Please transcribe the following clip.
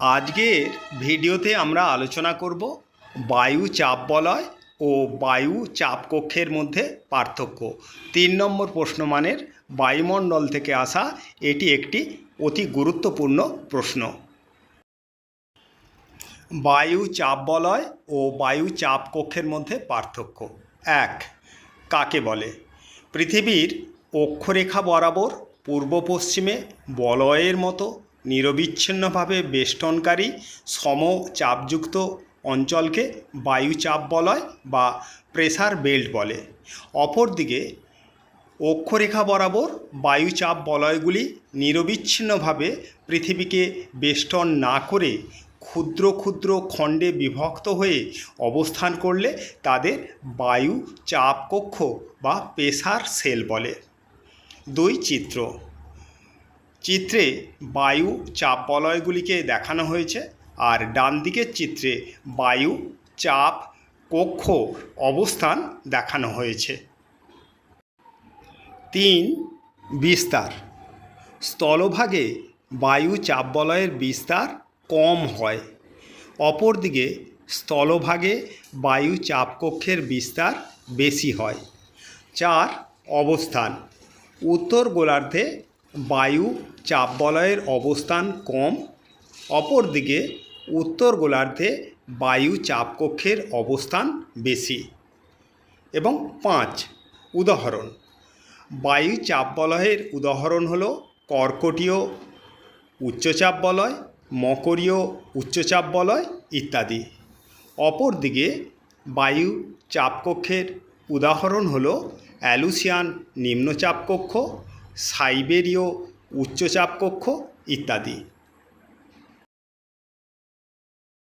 আজকের ভিডিওতে আমরা আলোচনা করব বায়ু চাপ বলয় ও বায়ু চাপ কক্ষের মধ্যে পার্থক্য। তিন নম্বর প্রশ্নমানের বায়ুমণ্ডল থেকে আসা এটি একটি অতি গুরুত্বপূর্ণ প্রশ্ন। বায়ু চাপ বলয় ও বায়ু চাপ কক্ষের মধ্যে পার্থক্য। এক, কাকে বলে? পৃথিবীর অক্ষরেখা বরাবর পূর্ব পশ্চিমে বলয়ের মতো নিরবিচ্ছিন্নভাবে বেষ্টনকারী সম চাপযুক্ত অঞ্চলকে বায়ুচাপ বলয় বা প্রেসার বেল্ট বলে। অপরদিকে, অক্ষরেখা বরাবর বায়ুচাপ বলয়গুলি নিরবিচ্ছিন্নভাবে পৃথিবীকে বেষ্টন না করে ক্ষুদ্র ক্ষুদ্র খণ্ডে বিভক্ত হয়ে অবস্থান করলে তাদের বায়ু চাপ কক্ষ বা প্রেসার সেল বলে। দুই চিত্র চিত্রে বায়ু চাপ বলয়গুলিকে দেখানো হয়েছে আর ডান দিকের চিত্রে বায়ু চাপ কক্ষ অবস্থান দেখানো হয়েছে। তিন, বিস্তার। স্থলভাগে বায়ু চাপ বলয়ের বিস্তার কম হয়। অপরদিকে স্থলভাগে বায়ু চাপ কক্ষের বিস্তার বেশি হয়। চার, অবস্থান। উত্তর গোলার্ধে বায়ু চাপ বলয়ের অবস্থান কম, অপরদিকে উত্তর গোলার্ধে বায়ু চাপ কক্ষের অবস্থান বেশি। এবং পাঁচ, উদাহরণ। বায়ু চাপ বলয়ের উদাহরণ হলো কর্কটীয় উচ্চচাপ বলয় মকরীয় উচ্চচাপ বলয় ইত্যাদি। অপরদিকে বায়ু চাপ কক্ষের উদাহরণ হলো অ্যালুসিয়ান নিম্নচাপ কক্ষ সাইবেরীয় উচ্চচাপ কক্ষ ইত্যাদি।